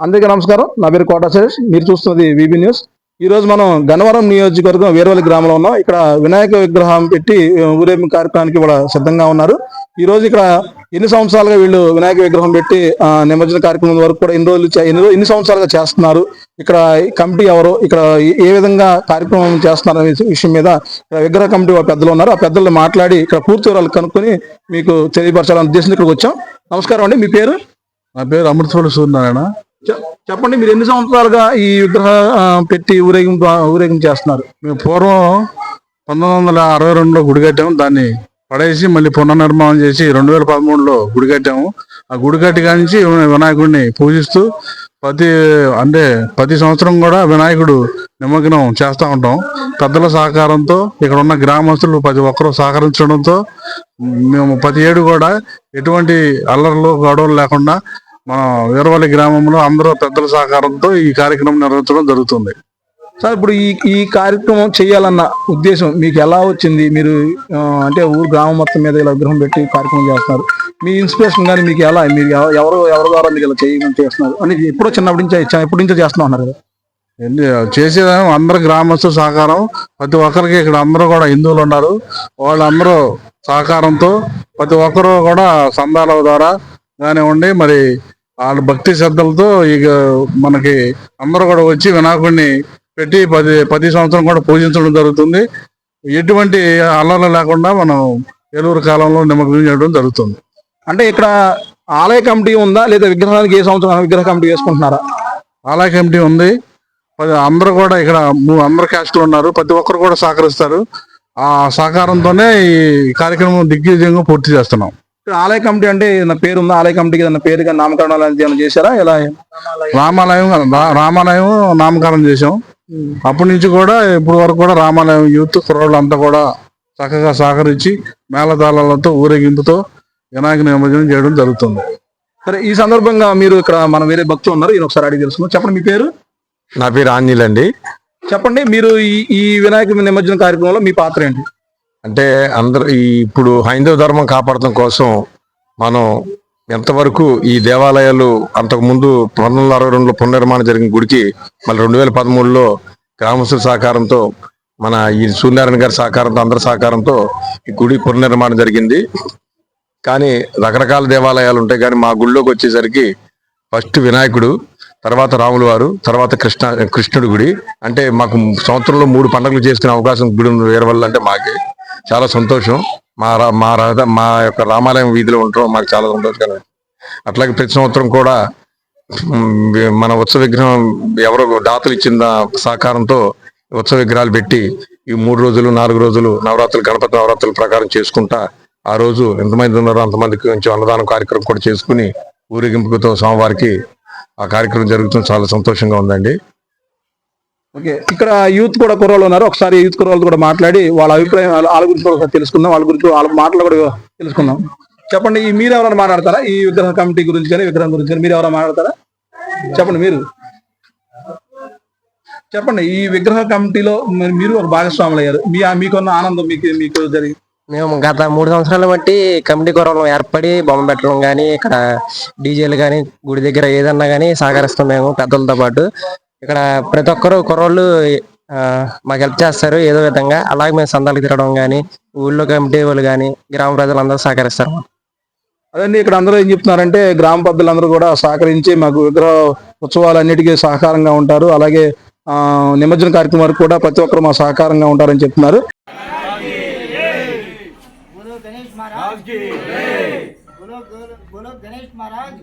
అందరికీ నమస్కారం. నా పేరు కోట సురేష్. మీరు చూస్తున్నది వీబీ న్యూస్ ఈ రోజు మనం గన్నవరం నియోజకవర్గం వేరువల్లి గ్రామంలో ఉన్నాం. ఇక్కడ వినాయక విగ్రహం పెట్టి ఆ, ఊరేగింపు కార్యక్రమానికి కూడా సిద్ధంగా ఉన్నారు. ఈ రోజు ఇక్కడ ఎన్ని సంవత్సరాలుగా వీళ్ళు వినాయక విగ్రహం పెట్టి నిమజ్జన కార్యక్రమం వరకు కూడా ఎన్ని రోజులు ఎన్ని ఎన్ని సంవత్సరాలుగా చేస్తున్నారు? ఇక్కడ ఈ కమిటీ ఎవరు? ఇక్కడ ఏ- విధంగా కార్యక్రమం చేస్తున్నారు అనే విషయం మీద విగ్రహ కమిటీ పెద్దలు ఉన్నారు. ఆ పెద్దలు మాట్లాడి ఇక్కడ పూర్తి వివరాలు కనుక్కొని మీకు తెలియపరచాలని ఉద్దేశం ఇక్కడికి వచ్చాం. నమస్కారం అండి. మీ పేరు? నా పేరు అమృతవాడు సూర్యనారాయణ. చెప్పండి మీరు ఎన్ని సంవత్సరాలుగా ఈ విగ్రహ పెట్టి ఊరేగింపు ఊరేగింపు చేస్తున్నారు? మేము పూర్వం పంతొమ్మిది వందల అరవై రెండులో గుడి కట్టాము దాన్ని పడేసి మళ్ళీ పునర్నిర్మాణం చేసి రెండు వేల పదమూడులో గుడి కట్టాము ఆ గుడి కట్టి కానించి వినాయకుడిని పూజిస్తూ ప్రతి అంటే ప్రతి సంవత్సరం కూడా వినాయకుడు నిమగ్నం చేస్తూ ఉంటాం. పెద్దల సహకారంతో ఇక్కడ ఉన్న గ్రామస్తులు ప్రతి ఒక్కరూ సహకరించడంతో మేము ప్రతి ఏడు కూడా ఎటువంటి అల్లర్లు గొడవలు లేకుండా మన వీరవల్లి గ్రామంలో అందరూ పెద్దల సహకారంతో ఈ కార్యక్రమం నిర్వహించడం జరుగుతుంది. సార్ ఇప్పుడు ఈ ఈ కార్యక్రమం చేయాలన్న ఉద్దేశం మీకు ఎలా వచ్చింది? మీరు అంటే ఊరు గ్రామం మొత్తం మీద ఇలా విగ్రహం పెట్టి కార్యక్రమం చేస్తున్నారు. మీ ఇన్స్పిరేషన్ కానీ మీకు ఎలా? మీరు ఎవరు ఎవరి ద్వారా మీకు ఇలా చేయమని చేస్తున్నారు? అని ఎప్పుడో చిన్నప్పటి నుంచి ఎప్పటి నుంచో చేస్తున్నా ఉన్నారు కదా. చేసేదాం అందరు గ్రామస్తుల సహకారం ప్రతి ఒక్కరికి ఇక్కడ అందరూ కూడా హిందువులు ఉన్నారు. వాళ్ళందరూ సహకారంతో ప్రతి ఒక్కరు కూడా సందాల ద్వారా కానివ్వండి మరి వాళ్ళ భక్తి శ్రద్ధలతో ఇక మనకి అందరూ కూడా వచ్చి వినాయకుడిని పెట్టి పది పది సంవత్సరం కూడా పూజించడం జరుగుతుంది. ఎటువంటి అల్లర్లు లేకుండా మనం ఏలూరు కాలంలో నిమగ్నం చేయడం జరుగుతుంది. అంటే ఇక్కడ ఆలయ కమిటీ ఉందా? లేదా విగ్రహానికి ఏ సంవత్సరం విగ్రహ కమిటీ వేసుకుంటున్నారా? ఆలయ కమిటీ ఉంది. అందరూ కూడా ఇక్కడ అందరు క్యాస్టులు ఉన్నారు. ప్రతి ఒక్కరు కూడా సహకరిస్తారు. ఆ సహకారంతోనే ఈ కార్యక్రమం దిగ్విజయంగా పూర్తి చేస్తున్నాం. ఆలయ కమిటీ అంటే ఏదైనా పేరు ఉందా ఆలయ కమిటీకి ఏదైనా పేరు కానీ నామకరణం అలాంటిది ఏమైనా చేశారా? ఎలా? రామాలయం రామాలయం నామకరణం చేసాం అప్పటి నుంచి కూడా ఇప్పుడు వరకు కూడా రామాలయం యూత్ కుర్రోళ్ళు అంతా కూడా చక్కగా సహకరించి మేళతాళాలతో ఊరేగింపుతో వినాయక నిమజ్జనం చేయడం జరుగుతుంది. సరే ఈ సందర్భంగా మీరు ఇక్కడ మన వేరే భక్తులు ఉన్నారు. ఈయన ఒకసారి అడిగి తెలుసుకుందాం. చెప్పండి మీ పేరు? నా పేరు ఆంజనేయులు అండి చెప్పండి మీరు ఈ ఈ వినాయక నిమజ్జన కార్యక్రమంలో మీ పాత్ర ఏంటి? అంటే అందరూ ఈ ఇప్పుడు హైందవ ధర్మం కాపాడటం కోసం మనం ఎంతవరకు ఈ దేవాలయాలు అంతకుముందు పంతొమ్మిది వందల అరవై రెండులో పునర్నిర్మాణం జరిగిన గుడికి మళ్ళీ రెండు వేల పదమూడులో గ్రామస్తుల సహకారంతో మన ఈ సూర్యనారాయణ గారి సహకారంతో అందరి సహకారంతో ఈ గుడి పునర్నిర్మాణం జరిగింది. కానీ రకరకాల దేవాలయాలు ఉంటాయి. కానీ మా గుడిలోకి వచ్చేసరికి ఫస్ట్ వినాయకుడు తర్వాత రాములు వారు తర్వాత కృష్ణ కృష్ణుడి గుడి. అంటే మాకు సంవత్సరంలో మూడు పండుగలు చేసుకునే అవకాశం గుడి వేరే వల్ల అంటే మాకే. చాలా సంతోషం. మా రా- మా రహద- మా యొక్క రామాలయం వీధిలో ఉండటం మాకు చాలా సంతోషకరం. అట్లాగే ప్రతి సంవత్సరం కూడా మన ఉత్సవ విగ్రహం ఎవరో దాతలు ఇచ్చిన సహకారంతో ఉత్సవ విగ్రహాలు పెట్టి ఈ మూడు రోజులు నాలుగు రోజులు నవరాత్రులు గణపతి నవరాత్రుల ప్రకారం చేసుకుంటా ఆ రోజు ఎంతమంది ఉన్నారో అంతమందికి కొంచెం అన్నదానం కార్యక్రమం కూడా చేసుకుని ఊరేగింపుతో స్వామివారికి ఆ కార్యక్రమం జరుగుతుంది. చాలా సంతోషంగా ఉందండి. ఓకే. ఇక్కడ యూత్ కూడా కుర్రోళ్ళు ఉన్నారు. ఒకసారి యూత్ కుర్రోళ్ళు కూడా మాట్లాడి వాళ్ళ అభిప్రాయం వాళ్ళ గురించి కూడా ఒకసారి తెలుసుకుందాం. వాళ్ళ గురించి వాళ్ళ మాటలు కూడా తెలుసుకుందాం. చెప్పండి ఈ మీరు ఎవరైనా మాట్లాడతారా? ఈ విగ్రహ కమిటీ గురించి కానీ విగ్రహం గురించి కానీ మీరు ఎవరైనా మాట్లాడతారా? చెప్పండి మీరు. చెప్పండి ఈ విగ్రహ కమిటీలో మరి మీరు ఒక భాగస్వాములు అయ్యారు. మీ మీకున్న ఆనందం మీకు మీకు జరిగింది మేము గత మూడు సంవత్సరాల బట్టి కమిటీ కొరవలం ఏర్పడి బొమ్మ పెట్టడం కానీ ఇక్కడ డీజేలు కానీ గుడి దగ్గర ఏదన్నా కానీ సహకరిస్తాం మేము పెద్దలతో పాటు. ఇక్కడ ప్రతి ఒక్కరు కుర్రోళ్ళు మాకు హెల్ప్ చేస్తారు ఏదో విధంగా. అలాగే మేము సందాలు తిరగడం కానీ ఊళ్ళో కమిటీ వాళ్ళు కానీ గ్రామ ప్రజలందరూ సహకరిస్తారు. అదండి ఇక్కడ అందరూ ఏం చెప్తున్నారంటే గ్రామ పెద్దలందరూ కూడా సహకరించి మాకు విగ్రహ ఉత్సవాలు అన్నిటికీ సహకారంగా ఉంటారు. అలాగే నిమజ్జన కార్యక్రమాలకు కూడా ప్రతి ఒక్కరు మా సహకారంగా ఉంటారని చెప్తున్నారు. గణేష్ మహారాజ్